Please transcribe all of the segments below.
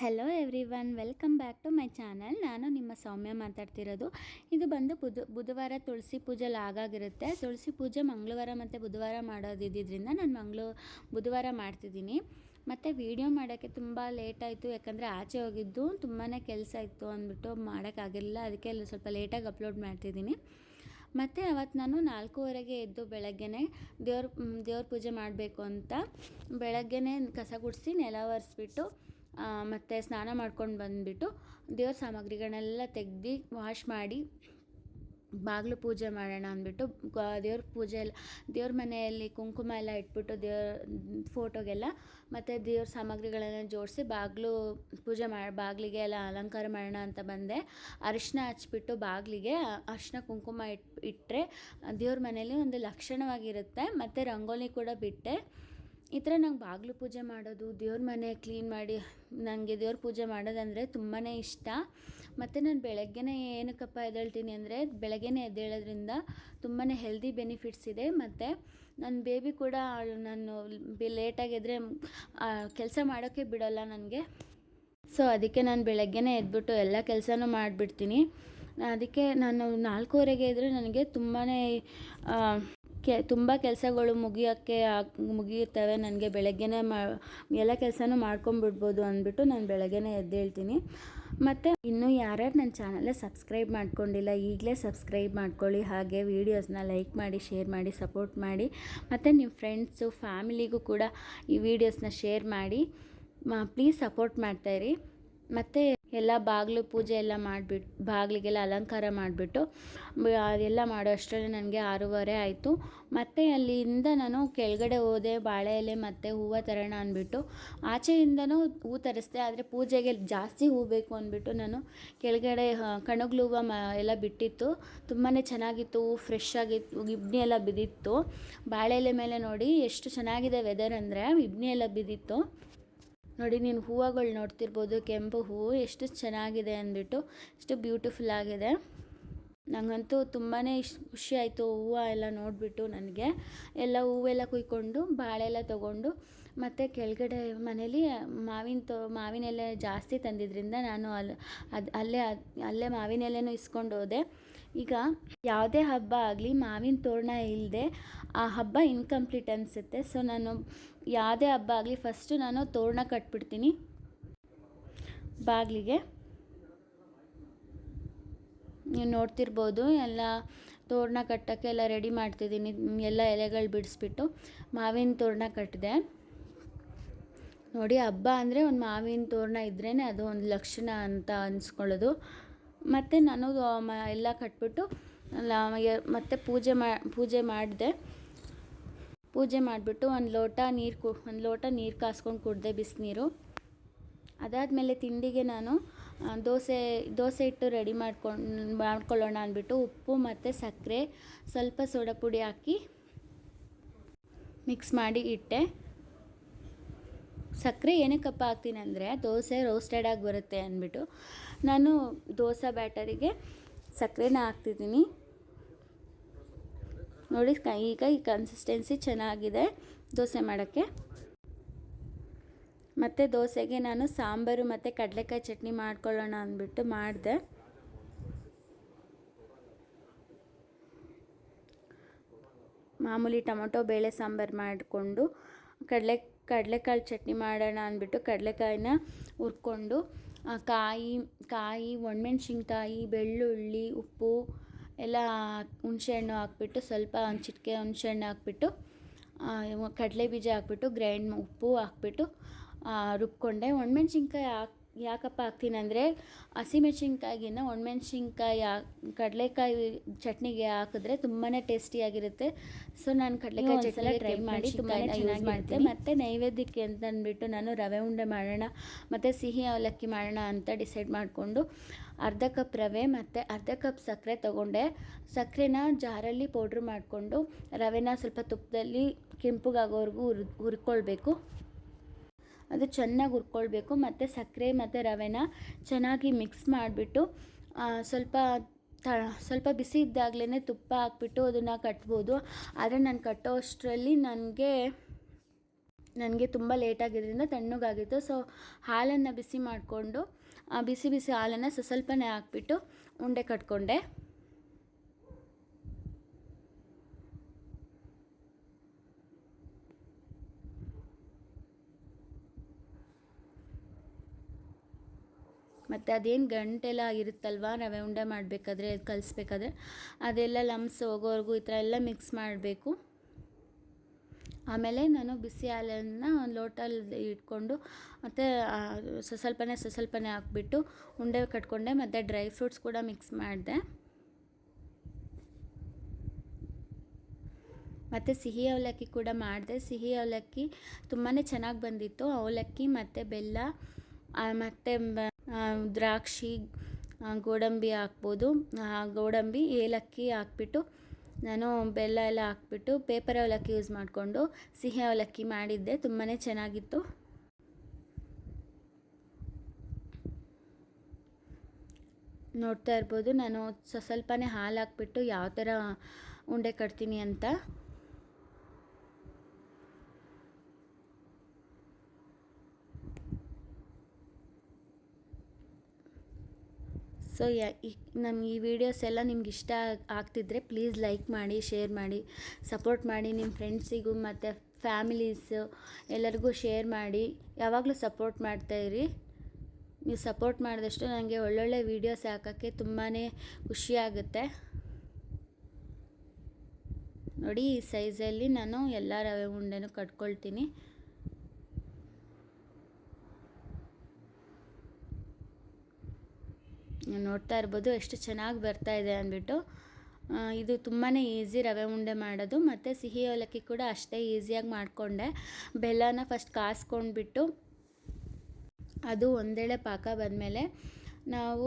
Hello everyone welcome back to my channel ನಾನು ನಿಮ್ಮ ಸೌಮ್ಯ ಮಾತಾಡ್ತಿರೋದು. ಇದು ಬಂದು ಬುಧ, ಬುಧವಾರ ತುಳಸಿ ಪೂಜೆಲಿ ಆಗಾಗಿರುತ್ತೆ ತುಳಸಿ ಪೂಜೆ ಮಂಗಳವಾರ ಮತ್ತು ಬುಧವಾರ ಮಾಡೋದಿದ್ದರಿಂದ ನಾನು ಮಂಗ್ಳು, ಬುಧವಾರ ಮಾಡ್ತಿದ್ದೀನಿ. ಮತ್ತು ವೀಡಿಯೋ ಮಾಡೋಕ್ಕೆ ತುಂಬ ಲೇಟ್ ಆಯಿತು, ಯಾಕಂದರೆ ಆಚೆ ಹೋಗಿದ್ದು ತುಂಬಾ ಕೆಲಸ ಇತ್ತು ಅಂದ್ಬಿಟ್ಟು ಮಾಡೋಕ್ಕಾಗಿರಲಿಲ್ಲ ಅದಕ್ಕೆ ಸ್ವಲ್ಪ ಲೇಟಾಗಿ ಅಪ್ಲೋಡ್ ಮಾಡ್ತಿದ್ದೀನಿ. ಮತ್ತು ಅವತ್ತು ನಾನು ನಾಲ್ಕೂವರೆಗೆ ಎದ್ದು ಬೆಳಗ್ಗೆನೇ ದೇವ್ರ ದೇವ್ರ ಪೂಜೆ ಮಾಡಬೇಕು ಅಂತ ಬೆಳಗ್ಗೆನೇ ಕಸ ಗುಡಿಸಿ ನೆಲ ಒರೆಸ್ಬಿಟ್ಟು ಮತ್ತು ಸ್ನಾನ ಮಾಡ್ಕೊಂಡು ಬಂದುಬಿಟ್ಟು ದೇವ್ರ ಸಾಮಗ್ರಿಗಳನ್ನೆಲ್ಲ ತೆಗ್ದು ವಾಶ್ ಮಾಡಿ ಬಾಗಿಲು ಪೂಜೆ ಮಾಡೋಣ ಅಂದ್ಬಿಟ್ಟು ದೇವ್ರ ಪೂಜೆ ಎಲ್ಲ, ದೇವ್ರ ಮನೆಯಲ್ಲಿ ಕುಂಕುಮ ಎಲ್ಲ ಇಟ್ಬಿಟ್ಟು ದೇವ್ರ ಫೋಟೋಗೆಲ್ಲ ಮತ್ತು ದೇವ್ರ ಸಾಮಗ್ರಿಗಳನ್ನ ಜೋಡಿಸಿ ಬಾಗಿಲು ಪೂಜೆ ಮಾಡಿ ಬಾಗಿಲಿಗೆ ಎಲ್ಲ ಅಲಂಕಾರ ಮಾಡೋಣ ಅಂತ ಬಂದೆ. ಅರಿಶಿನ ಹಚ್ಬಿಟ್ಟು ಬಾಗಿಲಿಗೆ ಅರಿಶಿನ ಕುಂಕುಮ ಇಟ್ ಇಟ್ಟರೆ ದೇವ್ರ ಮನೆಯಲ್ಲಿ ಒಂದು ಲಕ್ಷಣವಾಗಿರುತ್ತೆ. ಮತ್ತು ರಂಗೋಲಿ ಕೂಡ ಬಿಟ್ಟೆ. ಈ ಥರ ನಂಗೆ ಬಾಗಿಲು ಪೂಜೆ ಮಾಡೋದು, ದೇವ್ರ ಮನೆ ಕ್ಲೀನ್ ಮಾಡಿ ನನಗೆ ದೇವ್ರ ಪೂಜೆ ಮಾಡೋದಂದರೆ ತುಂಬಾ ಇಷ್ಟ. ಮತ್ತು ನಾನು ಬೆಳಗ್ಗೆನೇ ಏನಕ್ಕಪ್ಪ ಎದ್ದೇಳ್ತೀನಿ ಅಂದರೆ, ಬೆಳಗ್ಗೆನೇ ಎದ್ದೇಳೋದ್ರಿಂದ ತುಂಬಾ ಹೆಲ್ದಿ ಬೆನಿಫಿಟ್ಸ್ ಇದೆ. ಮತ್ತು ನನ್ನ ಬೇಬಿ ಕೂಡ ನಾನು ಲೇಟಾಗಿ ಎದ್ದರೆ ಕೆಲಸ ಮಾಡೋಕ್ಕೆ ಬಿಡೋಲ್ಲ ನನಗೆ. ಸೊ ಅದಕ್ಕೆ ನಾನು ಬೆಳಗ್ಗೆನೇ ಎದ್ಬಿಟ್ಟು ಎಲ್ಲ ಕೆಲಸನೂ ಮಾಡಿಬಿಡ್ತೀನಿ. ಅದಕ್ಕೆ ನಾನು ನಾಲ್ಕೂವರೆಗೆ ಇದ್ದರೆ ನನಗೆ ತುಂಬಾ ಕೆ, ತುಂಬ ಕೆಲಸಗಳು ಮುಗಿಯೋಕ್ಕೆ ಮುಗಿಯುತ್ತವೆ ನನಗೆ ಬೆಳಗ್ಗೆನೇ ಮಾ, ಎಲ್ಲ ಕೆಲಸನೂ ಮಾಡ್ಕೊಂಬಿಡ್ಬೋದು ಅಂದ್ಬಿಟ್ಟು ನಾನು ಬೆಳಗ್ಗೆನೇ ಎದ್ದೇಳ್ತೀನಿ. ಮತ್ತು ಇನ್ನೂ ಯಾರ್ಯಾರು ನನ್ನ ಚಾನಲ್ನ ಸಬ್ಸ್ಕ್ರೈಬ್ ಮಾಡ್ಕೊಂಡಿಲ್ಲ, ಈಗಲೇ ಸಬ್ಸ್ಕ್ರೈಬ್ ಮಾಡ್ಕೊಳ್ಳಿ. ಹಾಗೆ ವೀಡಿಯೋಸ್ನ ಲೈಕ್ ಮಾಡಿ, ಶೇರ್ ಮಾಡಿ, ಸಪೋರ್ಟ್ ಮಾಡಿ. ಮತ್ತು ನಿಮ್ಮ ಫ್ರೆಂಡ್ಸು, ಫ್ಯಾಮಿಲಿಗೂ ಕೂಡ ಈ ವೀಡಿಯೋಸ್ನ ಶೇರ್ ಮಾಡಿ. ಪ್ಲೀಸ್ ಸಪೋರ್ಟ್ ಮಾಡ್ತಾಯಿರಿ ಮತ್ತು ಎಲ್ಲ ಬಾಗಿಲು ಪೂಜೆ ಎಲ್ಲ ಮಾಡಿಬಿಟ್ಟು ಬಾಗಿಲಿಗೆಲ್ಲ ಅಲಂಕಾರ ಮಾಡಿಬಿಟ್ಟು ಅದೆಲ್ಲ ಮಾಡೋ ಅಷ್ಟರಲ್ಲಿ ನನಗೆ ಆರೂವರೆ ಆಯಿತು. ಮತ್ತು ಅಲ್ಲಿಂದ ನಾನು ಕೆಳಗಡೆ ಹೋದೆ, ಬಾಳೆ ಎಲೆ ಮತ್ತು ಹೂವು ತರೋಣ ಅಂದ್ಬಿಟ್ಟು. ಆಚೆಯಿಂದನೂ ಹೂ ತರಿಸ್ದೆ, ಆದರೆ ಪೂಜೆಗೆ ಜಾಸ್ತಿ ಹೂ ಬೇಕು ಅಂದ್ಬಿಟ್ಟು ನಾನು ಕೆಳಗಡೆ ಕಣಗ್ಲು ಹೂವು ಮ, ಎಲ್ಲ ಬಿಟ್ಟಿತ್ತು. ತುಂಬಾ ಚೆನ್ನಾಗಿತ್ತು, ಹೂ ಫ್ರೆಶ್ ಆಗಿತ್ತು, ಇಬ್ನಿ ಎಲ್ಲ ಬಿದ್ದಿತ್ತು. ಬಾಳೆ ಎಲೆ ಮೇಲೆ ನೋಡಿ ಎಷ್ಟು ಚೆನ್ನಾಗಿದೆ ವೆದರ್ ಅಂದರೆ, ಇಬ್ನಿ ಎಲ್ಲ ಬಿದ್ದಿತ್ತು. ನೋಡಿ, ನೀನು ಹೂವುಗಳು ನೋಡ್ತಿರ್ಬೋದು, ಕೆಂಪು ಹೂವು ಎಷ್ಟು ಚೆನ್ನಾಗಿದೆ ಅಂದ್ಬಿಟ್ಟು, ಎಷ್ಟು ಬ್ಯೂಟಿಫುಲ್ ಆಗಿದೆ. ನನಗಂತೂ ತುಂಬಾ ಇಷ್ಟ ಖುಷಿ ಆಯಿತು, ಹೂವು ಎಲ್ಲ ನೋಡಿಬಿಟ್ಟು ನನಗೆ. ಎಲ್ಲ ಹೂವೆಲ್ಲ ಕುಯ್ಕೊಂಡು ಬಾಳೆ ಎಲ್ಲ ತೊಗೊಂಡು ಮತ್ತು ಕೆಳಗಡೆ ಮನೇಲಿ ಮಾವಿನ ತೋ, ಮಾವಿನ ಎಲೆ ಜಾಸ್ತಿ ತಂದಿದ್ದರಿಂದ ನಾನು ಅಲ್ಲಿ ಅದು, ಅಲ್ಲೇ ಅಲ್ಲೇ ಮಾವಿನ ಎಲೆನೂ ಇಸ್ಕೊಂಡು ಹೋದೆ. ಈಗ ಯಾವುದೇ ಹಬ್ಬ ಆಗಲಿ ಮಾವಿನ ತೋರಣ ಇಲ್ಲದೆ ಆ ಹಬ್ಬ ಇನ್ಕಂಪ್ಲೀಟ್ ಅನಿಸುತ್ತೆ. ಸೊ ನಾನು ಯಾವುದೇ ಹಬ್ಬ ಆಗಲಿ ಫಸ್ಟು ನಾನು ತೋರಣ ಕಟ್ಬಿಡ್ತೀನಿ. ಬಾಗಿಲಿಗೆ. ನೀವು ನೋಡ್ತಿರ್ಬೋದು, ಎಲ್ಲ ತೋರಣ ಕಟ್ಟೋಕ್ಕೆ ಎಲ್ಲ ರೆಡಿ ಮಾಡ್ತಿದ್ದೀನಿ. ಎಲ್ಲ ಎಲೆಗಳು ಬಿಡಿಸ್ಬಿಟ್ಟು ಮಾವಿನ ತೋರಣ ಕಟ್ಟಿದೆ ನೋಡಿ, ಹಬ್ಬ ಅಂದರೆ ಒಂದು ಮಾವಿನ ತೋರಣ ಇದ್ರೇ ಅದು ಒಂದು ಲಕ್ಷಣ ಅಂತ ಅನ್ಸ್ಕೊಳ್ಳೋದು. ಮತ್ತು ನಾನು ಮ, ಎಲ್ಲ ಕಟ್ಬಿಟ್ಟು ಮತ್ತು ಪೂಜೆ ಮಾ, ಪೂಜೆ ಮಾಡಿದೆ. ಪೂಜೆ ಮಾಡಿಬಿಟ್ಟು ಒಂದು ಲೋಟ ನೀರು ಕು, ಒಂದು ಲೋಟ ನೀರು ಕಾಸ್ಕೊಂಡು ಕುಡಿದೆ ಬಿಸಿನೀರು. ಅದಾದಮೇಲೆ ತಿಂಡಿಗೆ ನಾನು ದೋಸೆ ದೋಸೆ ಇಟ್ಟು ರೆಡಿ ಮಾಡ್ಕೊಂಡು, ಮಾಡ್ಕೊಳ್ಳೋಣ ಅಂದ್ಬಿಟ್ಟು ಉಪ್ಪು ಮತ್ತು ಸಕ್ಕರೆ, ಸ್ವಲ್ಪ ಸೋಡಾ ಪುಡಿ ಹಾಕಿ ಮಿಕ್ಸ್ ಮಾಡಿ ಇಟ್ಟೆ. ಸಕ್ಕರೆ ಏನಕ್ಕಪ್ಪ ಹಾಕ್ತೀನಿ ಅಂದರೆ ದೋಸೆ ರೋಸ್ಟೆಡ್ ಆಗಿ ಬರುತ್ತೆ ಅಂದ್ಬಿಟ್ಟು ನಾನು ದೋಸೆ ಬ್ಯಾಟರಿಗೆ ಸಕ್ಕರೆನ ಹಾಕ್ತಿದ್ದೀನಿ. ನೋಡಿ ಈಗ ಈ ಕನ್ಸಿಸ್ಟೆನ್ಸಿ ಚೆನ್ನಾಗಿದೆ ದೋಸೆ ಮಾಡೋಕ್ಕೆ. ಮತ್ತು ದೋಸೆಗೆ ನಾನು ಸಾಂಬಾರು ಮತ್ತು ಕಡಲೆಕಾಯಿ ಚಟ್ನಿ ಮಾಡ್ಕೊಳ್ಳೋಣ ಅಂದ್ಬಿಟ್ಟು ಮಾಡಿದೆ. ಮಾಮೂಲಿ ಟೊಮೊಟೊ, ಬೇಳೆ ಸಾಂಬಾರು ಮಾಡಿಕೊಂಡು ಕಡಲೆ ಕಡಲೆಕಾಳು ಚಟ್ನಿ ಮಾಡೋಣ ಅಂದ್ಬಿಟ್ಟು ಕಡಲೆಕಾಯಿನ ಹುರ್ಕೊಂಡು ಕಾಯಿ ಕಾಯಿ, ಒಣಮೆಣ್ಸಿನ್ಕಾಯಿ, ಬೆಳ್ಳುಳ್ಳಿ, ಉಪ್ಪು, ಎಲ್ಲ ಹುಣಸೆಹಣ್ಣು ಹಾಕ್ಬಿಟ್ಟು ಸ್ವಲ್ಪ ಒಂದು ಚಿಟಿಕೆ ಹುಣಸೆಹಣ್ಣು ಹಾಕ್ಬಿಟ್ಟು ಕಡಲೆ ಬೀಜ ಹಾಕ್ಬಿಟ್ಟು, ಗ್ರೈಂಡ್ ಉಪ್ಪು ಹಾಕ್ಬಿಟ್ಟು ರುಬ್ಕೊಂಡೆ. ಒಣಮೆಣ್ಸಿನ್ಕಾಯಿ ಹಾಕಿ ಯಾಕಪ್ಪ ಹಾಕ್ತೀನಿ ಅಂದರೆ ಹಸಿಮೆಣ್ಸಿನ್ಕಾಯಿಗಿನ್ನ ಒಣಮೆಣ್ಸಿನ್ಕಾಯಿ ಕಡಲೆಕಾಯಿ ಚಟ್ನಿಗೆ ಹಾಕಿದ್ರೆ ತುಂಬಾ ಟೇಸ್ಟಿಯಾಗಿರುತ್ತೆ ಸೊ ನಾನು ಕಡಲೆಕಾಯಿ ಚಟ್ನಿ ಟ್ರೈ ಮಾಡಿ ತುಂಬ ಯೂಸ್ ಮಾಡ್ತೀನಿ ಮತ್ತು ನೈವೇದ್ಯಕ್ಕೆ ಅಂತ ಅಂದ್ಬಿಟ್ಟು ನಾನು ರವೆ ಉಂಡೆ ಮಾಡೋಣ ಮತ್ತು ಸಿಹಿ ಅವಲಕ್ಕಿ ಮಾಡೋಣ ಅಂತ ಡಿಸೈಡ್ ಮಾಡಿಕೊಂಡು ಅರ್ಧ ಕಪ್ ರವೆ ಮತ್ತು ಅರ್ಧ ಕಪ್ ಸಕ್ಕರೆ ತೊಗೊಂಡೆ. ಸಕ್ಕರೆನ ಜಾರಲ್ಲಿ ಪೌಡ್ರ್ ಮಾಡಿಕೊಂಡು ರವೆನ ಸ್ವಲ್ಪ ತುಪ್ಪದಲ್ಲಿ ಕೆಂಪಗಾಗೋವರೆಗೂ ಹುರ್ ಹುರ್ಕೊಳ್ಬೇಕು. ಅದು ಚೆನ್ನಾಗಿ ಹುರ್ಕೊಳ್ಬೇಕು, ಮತ್ತು ಸಕ್ಕರೆ ಮತ್ತು ರವೆನ ಚೆನ್ನಾಗಿ ಮಿಕ್ಸ್ ಮಾಡಿಬಿಟ್ಟು ಸ್ವಲ್ಪ ತ, ಸ್ವಲ್ಪ ಬಿಸಿ ಇದ್ದಾಗಲೇ ತುಪ್ಪ ಹಾಕ್ಬಿಟ್ಟು ಅದನ್ನು ಕಟ್ಬೋದು. ಆದರೆ ನಾನು ಕಟ್ಟೋ ಅಷ್ಟರಲ್ಲಿ ನನಗೆ ನನಗೆ ತುಂಬ ಲೇಟಾಗಿದ್ದರಿಂದ ತಣ್ಣಗಾಗಿತ್ತು. ಸೊ ಹಾಲನ್ನು ಬಿಸಿ ಮಾಡಿಕೊಂಡು ಬಿಸಿ ಬಿಸಿ ಹಾಲನ್ನು ಸ್ವಸ್ವಲ್ಪನೇ ಸ್ವಲ್ಪನೇ ಹಾಕ್ಬಿಟ್ಟು ಉಂಡೆ ಕಟ್ಕೊಂಡೆ. ಮತ್ತು ಅದೇನು ಗಂಟೆಲ್ಲ ಇರುತ್ತಲ್ವ ರವೆ ಉಂಡೆ ಮಾಡಬೇಕಾದ್ರೆ ಕಲಿಸ್ಬೇಕಾದ್ರೆ, ಅದೆಲ್ಲ ಲಮ್ಸ್ ಹೋಗೋವರೆಗೂ ಈ ಥರ ಎಲ್ಲ ಮಿಕ್ಸ್ ಮಾಡಬೇಕು. ಆಮೇಲೆ ನಾನು ಬಿಸಿ ಹಾಲನ್ನು ಒಂದು ಲೋಟಲ್ಲಿ ಇಟ್ಕೊಂಡು, ಮತ್ತು ಸ್ವಸ್ವಲ್ಪನೇ ಸ್ವಲ್ಪನೇ, ಸ, ಸ್ವಲ್ಪನೇ ಹಾಕ್ಬಿಟ್ಟು ಉಂಡೆ ಕಟ್ಕೊಂಡೆ, ಮತ್ತು ಡ್ರೈ ಫ್ರೂಟ್ಸ್ ಕೂಡ ಮಿಕ್ಸ್ ಮಾಡಿದೆ. ಮತ್ತು ಸಿಹಿ ಅವಲಕ್ಕಿ ಕೂಡ ಮಾಡಿದೆ. ಸಿಹಿ ಅವಲಕ್ಕಿ ತುಂಬಾ ಚೆನ್ನಾಗಿ ಬಂದಿತ್ತು. ಅವಲಕ್ಕಿ ಮತ್ತು ಬೆಲ್ಲ ಮತ್ತು ದ್ರಾಕ್ಷಿ ಗೋಡಂಬಿ ಹಾಕ್ಬೋದು. ಗೋಡಂಬಿ ಏಲಕ್ಕಿ ಹಾಕ್ಬಿಟ್ಟು, ನಾನು ಬೆಲ್ಲ ಎಲ್ಲ ಹಾಕ್ಬಿಟ್ಟು ಪೇಪರ್ ಅವಲಕ್ಕಿ ಯೂಸ್ ಮಾಡಿಕೊಂಡು ಸಿಹಿ ಅವಲಕ್ಕಿ ಮಾಡಿದ್ದೆ. ತುಂಬಾ ಚೆನ್ನಾಗಿತ್ತು. ನೋಡ್ತಾ ಇರ್ಬೋದು. ನಾನು ಸ್ವಲ್ಪ ಸ್ವಲ್ಪನೇ ಹಾಲು ಹಾಕ್ಬಿಟ್ಟು ಯಾವ ಥರ ಉಂಡೆ ಕಟ್ತೀನಿ ಅಂತ. ಸೊ ನಮ್ಮ ಈ ವಿಡಿಯೋಸ್ ಎಲ್ಲ ನಿಮ್ಗೆ ಇಷ್ಟ ಆಗ್ತಿದ್ರೆ ಪ್ಲೀಸ್ ಲೈಕ್ ಮಾಡಿ ಶೇರ್ ಮಾಡಿ ಸಪೋರ್ಟ್ ಮಾಡಿ ನಿಮ್ಮ ಫ್ರೆಂಡ್ಸಿಗೂ ಮತ್ತು ಫ್ಯಾಮಿಲೀಸು ಎಲ್ಲರಿಗೂ ಶೇರ್ ಮಾಡಿ. ಯಾವಾಗಲೂ ಸಪೋರ್ಟ್ ಮಾಡ್ತಾಯಿರಿ ನೀವು ಸಪೋರ್ಟ್ ಮಾಡಿದಷ್ಟು ನನಗೆ ಒಳ್ಳೊಳ್ಳೆ ವೀಡಿಯೋಸ್ ಹಾಕೋಕ್ಕೆ ತುಂಬಾ ಖುಷಿಯಾಗುತ್ತೆ ನೋಡಿ, ಈ ಸೈಜಲ್ಲಿ ನಾನು ಎಲ್ಲ ರವೆ ಉಂಡೆನೂ ಕಟ್ಕೊಳ್ತೀನಿ. ನೋಡ್ತಾ ಇರ್ಬೋದು, ಎಷ್ಟು ಚೆನ್ನಾಗಿ ಬರ್ತಾ ಇದೆ ಅಂದ್ಬಿಟ್ಟು. ಇದು ತುಂಬಾ ಈಸಿ ರವೆ ಉಂಡೆ ಮಾಡೋದು, ಮತ್ತು ಸಿಹಿ ಅವಲಕ್ಕಿ ಕೂಡ ಅಷ್ಟೇ ಈಸಿಯಾಗಿ ಮಾಡಿಕೊಂಡೆ. ಬೆಲ್ಲನ ಫಸ್ಟ್ ಕಾಸ್ಕೊಂಡ್ಬಿಟ್ಟು ಅದು ಒಂದೇಳೆ ಪಾಕ ಬಂದಮೇಲೆ ನಾವು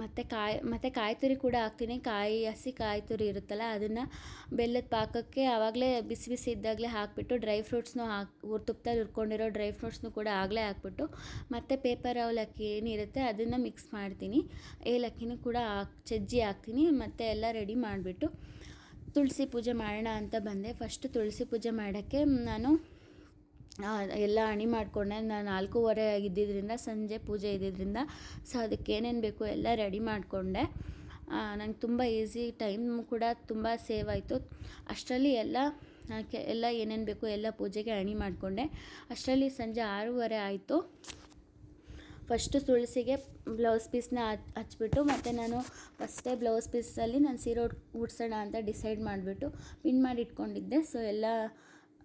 ಮತ್ತು ಕಾಯಿ ಮತ್ತು ಕಾಯಿ ತುರಿ ಕೂಡ ಹಾಕ್ತೀನಿ. ಕಾಯಿ, ಹಸಿ ಕಾಯಿ ತುರಿ ಇರುತ್ತಲ್ಲ, ಅದನ್ನು ಬೆಲ್ಲದ ಪಾಕಕ್ಕೆ ಆವಾಗಲೇ ಬಿಸಿ ಬಿಸಿ ಇದ್ದಾಗಲೇ ಹಾಕಿಬಿಟ್ಟು, ಡ್ರೈ ಫ್ರೂಟ್ಸ್ನೂ ಹಾಕಿ ತುಪ್ಪದಲ್ಲಿ ಹುರ್ಕೊಂಡಿರೋ ಡ್ರೈ ಫ್ರೂಟ್ಸ್ನು ಕೂಡ ಆಗಲೇ ಹಾಕ್ಬಿಟ್ಟು, ಮತ್ತು ಪೇಪರ್ ಅವಲಕ್ಕಿ ಏನಿರುತ್ತೆ ಅದನ್ನು ಮಿಕ್ಸ್ ಮಾಡ್ತೀನಿ. ಏಲಕ್ಕಿನೂ ಕೂಡ ಹಾಕಿ ಸಜ್ಜಿ ಹಾಕ್ತೀನಿ, ಮತ್ತು ಎಲ್ಲ ರೆಡಿ ಮಾಡಿಬಿಟ್ಟು ತುಳಸಿ ಪೂಜೆ ಮಾಡೋಣ ಅಂತ ಬಂದೆ. ಫಸ್ಟು ತುಳಸಿ ಪೂಜೆ ಮಾಡೋಕ್ಕೆ ನಾನು ಎಲ್ಲ ಅಣಿ ಮಾಡಿಕೊಂಡೆ. ನಾನು ನಾಲ್ಕೂವರೆ ಇದ್ದಿದ್ದರಿಂದ ಸಂಜೆ ಪೂಜೆ ಇದ್ದಿದ್ದರಿಂದ ಸೊ ಅದಕ್ಕೆ ಏನೇನು ಬೇಕು ಎಲ್ಲ ರೆಡಿ ಮಾಡಿಕೊಂಡೆ. ನಂಗೆ ತುಂಬ ಈಸಿ ಟೈಮ್ ಕೂಡ ತುಂಬ ಸೇವ್ ಆಯಿತು. ಅಷ್ಟರಲ್ಲಿ ಎಲ್ಲ ಎಲ್ಲ ಏನೇನು ಬೇಕು ಎಲ್ಲ ಪೂಜೆಗೆ ಅಣಿ ಮಾಡಿಕೊಂಡೆ. ಅಷ್ಟರಲ್ಲಿ ಸಂಜೆ ಆರೂವರೆ ಆಯಿತು. ಫಸ್ಟು ತುಳಸಿಗೆ ಬ್ಲೌಸ್ ಪೀಸ್ನ ಹಚ್ಬಿಟ್ಟು, ಮತ್ತು ನಾನು ಫಸ್ಟೇ ಬ್ಲೌಸ್ ಪೀಸಲ್ಲಿ ನಾನು ಸೀರೆ ಉಡ್ಸೋಣ ಅಂತ ಡಿಸೈಡ್ ಮಾಡಿಬಿಟ್ಟು ಪಿನ್ ಮಾಡಿ ಇಟ್ಕೊಂಡಿದ್ದೆ ಸೊ ಎಲ್ಲ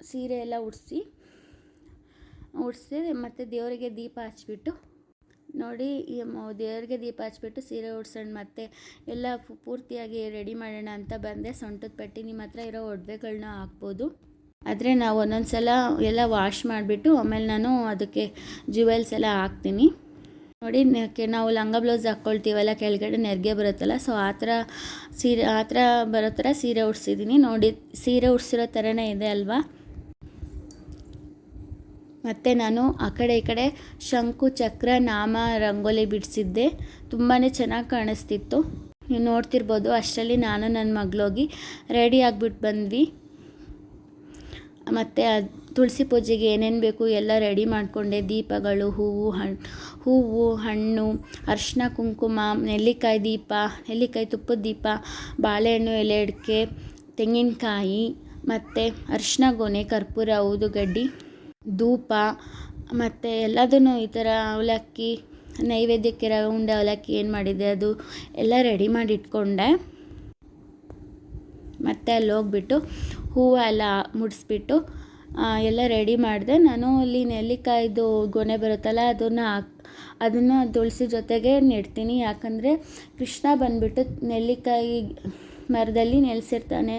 ಸೀರೆ ಎಲ್ಲ ಉಡಿಸಿ ಉಡಿಸಿ ಮತ್ತು ದೇವರಿಗೆ ದೀಪ ಹಚ್ಬಿಟ್ಟು ನೋಡಿ ದೇವರಿಗೆ ದೀಪ ಹಚ್ಬಿಟ್ಟು ಸೀರೆ ಉಡ್ಸೋಣ, ಮತ್ತೆ ಎಲ್ಲ ಪೂರ್ತಿಯಾಗಿ ರೆಡಿ ಮಾಡೋಣ ಅಂತ ಬಂದೆ. ಸೊಂಟದ ಪಟ್ಟಿ ನಿಮ್ಮ ಹತ್ರ ಇರೋ ಒಡವೆಗಳನ್ನ ಹಾಕ್ಬೋದು. ಆದರೆ ನಾವು ಒಂದೊಂದು ಸಲ ಎಲ್ಲ ವಾಶ್ ಮಾಡಿಬಿಟ್ಟು ಆಮೇಲೆ ನಾನು ಅದಕ್ಕೆ ಜ್ಯುವೆಲ್ಸ್ ಎಲ್ಲ ಹಾಕ್ತೀನಿ. ನೋಡಿ ನಾವು ಲಂಗ ಬ್ಲೌಸ್ ಹಾಕ್ಕೊಳ್ತೀವಲ್ಲ, ಕೆಳಗಡೆ ನೆರಿಗೆ ಬರುತ್ತಲ್ಲ ಸೊ ಆ ಥರ ಸೀರೆ, ಆ ಥರ ಬರೋ ಥರ ಸೀರೆ ಉಡ್ಸಿದ್ದೀನಿ. ನೋಡಿ, ಸೀರೆ ಉಡ್ಸಿರೋ ಥರನೇ ಇದೆ ಅಲ್ವಾ? ಮತ್ತು ನಾನು ಆ ಕಡೆ ಈ ಕಡೆ ಶಂಕು, ಚಕ್ರ, ನಾಮ, ರಂಗೋಲಿ ಬಿಡಿಸಿದ್ದೆ. ತುಂಬಾ ಚೆನ್ನಾಗಿ ಕಾಣಿಸ್ತಿತ್ತು. ನೀವು ನೋಡ್ತಿರ್ಬೋದು, ಅಷ್ಟರಲ್ಲಿ ನಾನು ನನ್ನ ಮಗಳೋಗಿ ರೆಡಿ ಆಗಿಬಿಟ್ಟು ಬಂದ್ವಿ. ಮತ್ತು ತುಳಸಿ ಪೂಜೆಗೆ ಏನೇನು ಬೇಕು ಎಲ್ಲ ರೆಡಿ ಮಾಡಿಕೊಂಡೆ. ದೀಪಗಳು, ಹೂವು ಹಣ್ಣು ಹೂವು, ಹಣ್ಣು ಅರಿಶಿನ ಕುಂಕುಮ, ನೆಲ್ಲಿಕಾಯಿ ದೀಪ, ನೆಲ್ಲಿಕಾಯಿ ತುಪ್ಪದ ದೀಪ, ಬಾಳೆಹಣ್ಣು ಎಲೆ ಅಡಿಕೆ ತೆಂಗಿನಕಾಯಿ, ಮತ್ತು ಅರಿಶಿನ ಗೊನೆ, ಕರ್ಪೂರ, ಊದುಗಡ್ಡಿ. ಧೂಪ, ಮತ್ತು ಎಲ್ಲದನ್ನು ಈ ಥರ ಅವಲಕ್ಕಿ, ನೈವೇದ್ಯಕ್ಕೆ ರವೆ ಉಂಡೆ ಅವಲಕ್ಕಿ ಏನು ಮಾಡಿದ್ದೆ, ಅದು ಎಲ್ಲ ರೆಡಿ ಮಾಡಿ ಇಟ್ಕೊಂಡೆ. ಮತ್ತು ಅಲ್ಲಿ ಹೋಗ್ಬಿಟ್ಟು ಹೂವು ಎಲ್ಲ ಮುಡಿಸ್ಬಿಟ್ಟು ಎಲ್ಲ ರೆಡಿ ಮಾಡಿದೆ. ನಾನು ಅಲ್ಲಿ ನೆಲ್ಲಿಕಾಯಿದು ಗೊನೆ ಬರುತ್ತಲ್ಲ, ಅದನ್ನು ಹಾಕ್, ಅದನ್ನು ತುಳಸಿ ಜೊತೆಗೆ ನೆಡ್ತೀನಿ. ಯಾಕಂದರೆ ಕೃಷ್ಣ ಬಂದುಬಿಟ್ಟು ನೆಲ್ಲಿಕಾಯಿ ಮರದಲ್ಲಿ ನೆಲೆಸಿರ್ತಾನೆ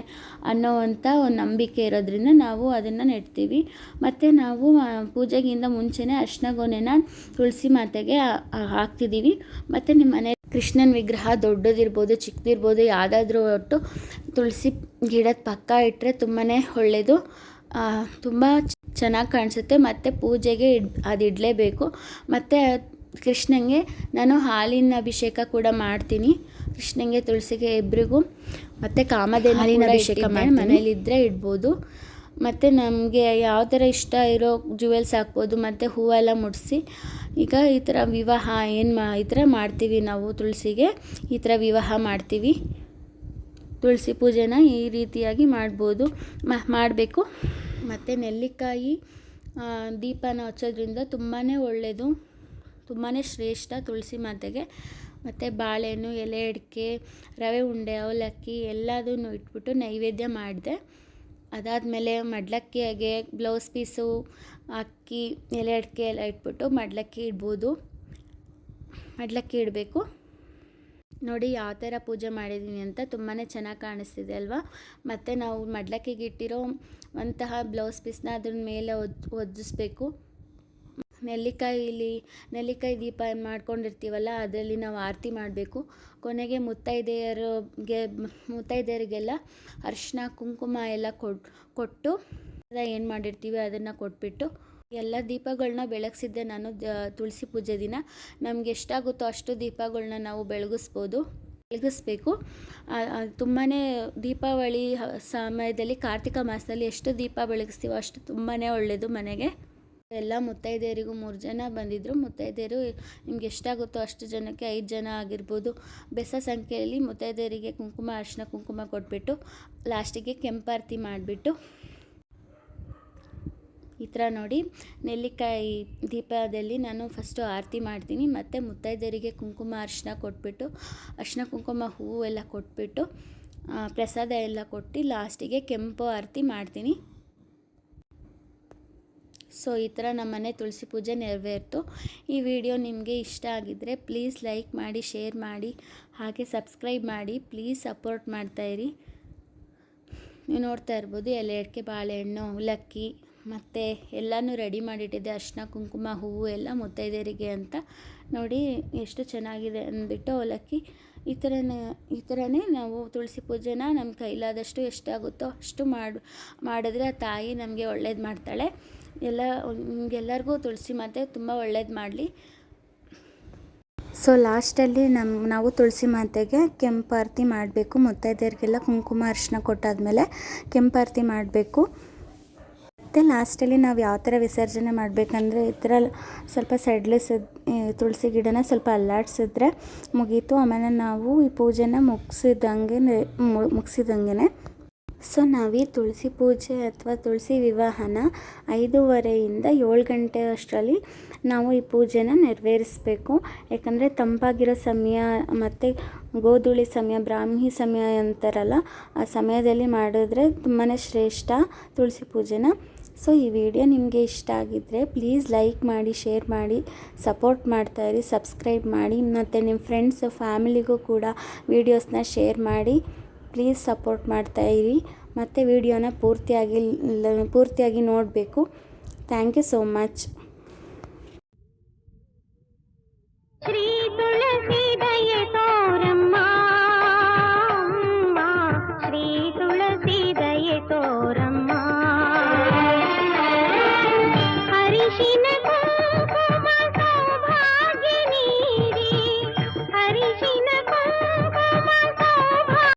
ಅನ್ನೋವಂಥ ಒಂದು ನಂಬಿಕೆ ಇರೋದ್ರಿಂದ ನಾವು ಅದನ್ನು ನೆಡ್ತೀವಿ. ಮತ್ತು ನಾವು ಪೂಜೆಗಿಂತ ಮುಂಚೆನೇ ಅರ್ಶಿನ ತುಳಸಿ ಮಾತೆಗೆ ಹಾಕ್ತಿದ್ದೀವಿ. ಮತ್ತು ನಿಮ್ಮ ಮನೆ ಕೃಷ್ಣನ ವಿಗ್ರಹ ದೊಡ್ಡದಿರ್ಬೋದು, ಚಿಕ್ಕದಿರ್ಬೋದು, ಯಾವುದಾದ್ರೂ ಒಟ್ಟು ತುಳಸಿ ಗಿಡದ ಪಕ್ಕ ಇಟ್ಟರೆ ತುಂಬಾ ಒಳ್ಳೆಯದು ತುಂಬ ಚೆನ್ನಾಗಿ ಕಾಣಿಸುತ್ತೆ. ಮತ್ತು ಪೂಜೆಗೆ ಇಡ್, ಅದು ಇಡಲೇಬೇಕು. ಮತ್ತು ಕೃಷ್ಣನಿಗೆ ನಾನು ಹಾಲಿನ ಅಭಿಷೇಕ ಕೂಡ ಮಾಡ್ತೀನಿ. ಕೃಷ್ಣಂಗೆ ತುಳಸಿಗೆ ಇಬ್ಬರಿಗೂ ಮತ್ತು ಕಾಮಧೇನು ಅಭಿಷೇಕ ಮಾಡಿ ಮನೇಲಿದ್ದರೆ ಇಡ್ಬೋದು. ಮತ್ತು ನಮಗೆ ಯಾವ ಥರ ಇಷ್ಟ ಇರೋ ಜುವೆಲ್ಸ್ ಹಾಕ್ಬೋದು ಮತ್ತು ಹೂವೆಲ್ಲ ಮುಡಿಸಿ. ಈಗ ಈ ಥರ ವಿವಾಹ ಏನು ಮಾ ಈ ಥರ ಮಾಡ್ತೀವಿ ನಾವು ತುಳಸಿಗೆ. ಈ ಥರ ವಿವಾಹ ಮಾಡ್ತೀವಿ. ತುಳಸಿ ಪೂಜೆನ ಈ ರೀತಿಯಾಗಿ ಮಾಡ್ಬೋದು. ಮಾಡಬೇಕು. ಮತ್ತು ನೆಲ್ಲಿಕಾಯಿ ದೀಪನ ಹಚ್ಚೋದ್ರಿಂದ ತುಂಬಾ ಒಳ್ಳೆಯದು ತುಂಬಾ ಶ್ರೇಷ್ಠ ತುಳಸಿ ಮಾತೆಗೆ. ಮತ್ತು ಬಾಳೆಹಣ್ಣು, ಎಲೆ ಅಡಿಕೆ, ರವೆ ಉಂಡೆ, ಅವಲಕ್ಕಿ ಎಲ್ಲದನ್ನು ಇಟ್ಬಿಟ್ಟು ನೈವೇದ್ಯ ಮಾಡಿದೆ. ಅದಾದಮೇಲೆ ಮಡ್ಲಕ್ಕಿಯಾಗೆ ಬ್ಲೌಸ್ ಪೀಸು, ಅಕ್ಕಿ, ಎಲೆ ಅಡಿಕೆ ಎಲ್ಲ ಇಟ್ಬಿಟ್ಟು ಮಡ್ಲಕ್ಕಿ ಇಡ್ಬೋದು. ಮಡ್ಲಕ್ಕಿ ಇಡಬೇಕು. ನೋಡಿ ಯಾವ ಥರ ಪೂಜೆ ಮಾಡಿದ್ದೀನಿ ಅಂತ ತುಂಬಾ ಚೆನ್ನಾಗಿ ಕಾಣಿಸ್ತಿದೆ ಅಲ್ವಾ? ಮತ್ತು ನಾವು ಮಡ್ಲಕ್ಕಿಗೆ ಇಟ್ಟಿರೋ ಅಂತಹ ಬ್ಲೌಸ್ ಪೀಸ್ನ ಅದ್ರ ಮೇಲೆ ಒದ್ ಒದಿಸ್ಬೇಕು ನೆಲ್ಲಿಕಾಯಿಲಿ, ನೆಲ್ಲಿಕಾಯಿ ದೀಪ ಮಾಡ್ಕೊಂಡಿರ್ತೀವಲ್ಲ, ಅದರಲ್ಲಿ ನಾವು ಆರತಿ ಮಾಡಬೇಕು. ಕೊನೆಗೆ ಮುತ್ತೈದೆಯರಿಗೆ, ಮುತ್ತೈದೆಯರಿಗೆಲ್ಲ ಅರಿಶಿನ ಕುಂಕುಮ ಎಲ್ಲ ಕೊಟ್ಟು ಕೊಟ್ಟು ಏನು ಮಾಡಿರ್ತೀವಿ ಅದನ್ನು ಕೊಟ್ಬಿಟ್ಟು ಎಲ್ಲ ದೀಪಗಳನ್ನ ಬೆಳಗಿಸಿದ್ದೆ ನಾನು ತುಳಸಿ ಪೂಜೆ ದಿನ. ನಮ್ಗೆ ಎಷ್ಟಾಗುತ್ತೋ ಅಷ್ಟು ದೀಪಗಳನ್ನ ನಾವು ಬೆಳಗಿಸ್ಬೋದು, ಬೆಳಗಿಸ್ಬೇಕು. ತುಂಬಾ ದೀಪಾವಳಿ ಸಮಯದಲ್ಲಿ, ಕಾರ್ತಿಕ ಮಾಸದಲ್ಲಿ ಎಷ್ಟು ದೀಪ ಬೆಳಗಿಸ್ತೀವೋ ಅಷ್ಟು ತುಂಬಾ ಒಳ್ಳೆಯದು ಮನೆಗೆ. ಎಲ್ಲ ಮುತ್ತೈದೆಯರಿಗೂ ಮೂರು ಜನ ಬಂದಿದ್ದರು ಮುತ್ತೈದೆಯರು ನಿಮ್ಗೆ ಎಷ್ಟಾಗುತ್ತೋ ಅಷ್ಟು ಜನಕ್ಕೆ ಐದು ಜನ ಆಗಿರ್ಬೋದು. ಬೆಸ ಸಂಖ್ಯೆಯಲ್ಲಿ ಮುತ್ತೈದೆಯರಿಗೆ ಕುಂಕುಮ, ಅರಿಶಿನ ಕುಂಕುಮ ಕೊಟ್ಬಿಟ್ಟು ಲಾಸ್ಟಿಗೆ ಕೆಂಪಾರ್ತಿ ಮಾಡಿಬಿಟ್ಟು ಈ ಥರ ನೋಡಿ ನೆಲ್ಲಿಕಾಯಿ ದೀಪದಲ್ಲಿ ನಾನು ಫಸ್ಟು ಆರತಿ ಮಾಡ್ತೀನಿ. ಮತ್ತು ಮುತ್ತೈದೆಯರಿಗೆ ಕುಂಕುಮ, ಅರಿಶಿನ ಕೊಟ್ಬಿಟ್ಟು ಅರಿಶಿನ ಕುಂಕುಮ ಹೂವು ಎಲ್ಲ ಕೊಟ್ಬಿಟ್ಟು ಪ್ರಸಾದ ಎಲ್ಲ ಕೊಟ್ಟು ಲಾಸ್ಟಿಗೆ ಕೆಂಪು ಆರತಿ ಮಾಡ್ತೀನಿ. ಸೊ ಈ ಥರ ನಮ್ಮ ಮನೆ ತುಳಸಿ ಪೂಜೆ ನೆರವೇರ್ತು. ಈ ವಿಡಿಯೋ ನಿಮಗೆ ಇಷ್ಟ ಆಗಿದ್ದರೆ ಪ್ಲೀಸ್ ಲೈಕ್ ಮಾಡಿ, ಶೇರ್ ಮಾಡಿ, ಹಾಗೆ ಸಬ್ಸ್ಕ್ರೈಬ್ ಮಾಡಿ, ಪ್ಲೀಸ್ ಸಪೋರ್ಟ್ ಮಾಡ್ತಾಯಿರಿ ನೀವು ನೋಡ್ತಾ ಇರ್ಬೋದು ಎಲೆ, ಅಡಿಕೆ, ಬಾಳೆಹಣ್ಣು ಅವಲಕ್ಕಿ ಮತ್ತು ಎಲ್ಲನೂ ರೆಡಿ ಮಾಡಿಟ್ಟಿದ್ದೆ. ಅರ್ಶಿನ ಕುಂಕುಮ, ಹೂವು ಎಲ್ಲ ಮುತ್ತೈದೆಯರಿಗೆ ಅಂತ. ನೋಡಿ ಎಷ್ಟು ಚೆನ್ನಾಗಿದೆ ಅಂದ್ಬಿಟ್ಟು ಅವಲಕ್ಕಿ ಈ ಥರನೇ ಈ ಥರನೇ ನಾವು ತುಳಸಿ ಪೂಜೆನ ನಮ್ಮ ಕೈಲಾದಷ್ಟು ಎಷ್ಟಾಗುತ್ತೋ ಅಷ್ಟು ಮಾಡಿ, ಮಾಡಿದ್ರೆ ಆ ತಾಯಿ ನಮಗೆ ಒಳ್ಳೇದು ಮಾಡ್ತಾಳೆ. ಎಲ್ಲ ಎಲ್ಲರಿಗೂ ತುಳಸಿ ಮಾತೆ ತುಂಬ ಒಳ್ಳೇದು ಮಾಡಲಿ. ಸೊ ಲಾಸ್ಟಲ್ಲಿ ನಮ್ಮ ನಾವು ತುಳಸಿ ಮಾತೆಗೆ ಕೆಂಪಾರತಿ ಮಾಡಬೇಕು. ಮುತ್ತೈದೆಯರಿಗೆಲ್ಲ ಕುಂಕುಮ ಅರಿಶಿನ ಕೊಟ್ಟಾದಮೇಲೆ ಆರತಿ ಮಾಡಬೇಕು. ಮತ್ತು ಲಾಸ್ಟಲ್ಲಿ ನಾವು ಯಾವ ಥರ ವಿಸರ್ಜನೆ ಮಾಡಬೇಕಂದ್ರೆ, ಈ ಥರ ಸ್ವಲ್ಪ ಸಡ್ಲಿಸಿದ ತುಳಸಿ ಗಿಡನ ಸ್ವಲ್ಪ ಅಲ್ಲಾಡಿಸಿದ್ರೆ ಮುಗೀತು. ಆಮೇಲೆ ನಾವು ಈ ಪೂಜೆನ ಮುಗಿಸಿದಂಗೆ ಮುಗಿಸಿದಂಗೆ ಸೊ ನಾವೀ ತುಳಸಿ ಪೂಜೆ ಅಥವಾ ತುಳಸಿ ವಿವಾಹನ ಐದೂವರೆಯಿಂದ ಏಳು ಗಂಟೆ ಅಷ್ಟರಲ್ಲಿ ನಾವು ಈ ಪೂಜೆನ ನೆರವೇರಿಸಬೇಕು. ಯಾಕಂದರೆ ತಂಪಾಗಿರೋ ಸಮಯ ಮತ್ತು ಗೋಧೂಳಿ ಸಮಯ, ಬ್ರಾಹ್ಮಿ ಸಮಯ ಅಂತಾರಲ್ಲ, ಆ ಸಮಯದಲ್ಲಿ ಮಾಡಿದ್ರೆ ತುಂಬಾ ಶ್ರೇಷ್ಠ ತುಳಸಿ ಪೂಜೆನ. ಸೊ ಈ ವಿಡಿಯೋ ನಿಮಗೆ ಇಷ್ಟ ಆಗಿದ್ದರೆ ಪ್ಲೀಸ್ ಲೈಕ್ ಮಾಡಿ, ಶೇರ್ ಮಾಡಿ, ಸಪೋರ್ಟ್ ಮಾಡ್ತಾಯಿರಿ ಸಬ್ಸ್ಕ್ರೈಬ್ ಮಾಡಿ, ಮತ್ತು ನಿಮ್ಮ ಫ್ರೆಂಡ್ಸ್, ಫ್ಯಾಮಿಲಿಗೂ ಕೂಡ ವೀಡಿಯೋಸ್ನ ಶೇರ್ ಮಾಡಿ. ಪ್ಲೀಸ್ ಸಪೋರ್ಟ್ ಮಾಡ್ತಾಯಿರಿ ಮತ್ತು ವಿಡಿಯೋನ ಪೂರ್ತಿಯಾಗಿ ಪೂರ್ತಿಯಾಗಿ ನೋಡಬೇಕು. Thank you so much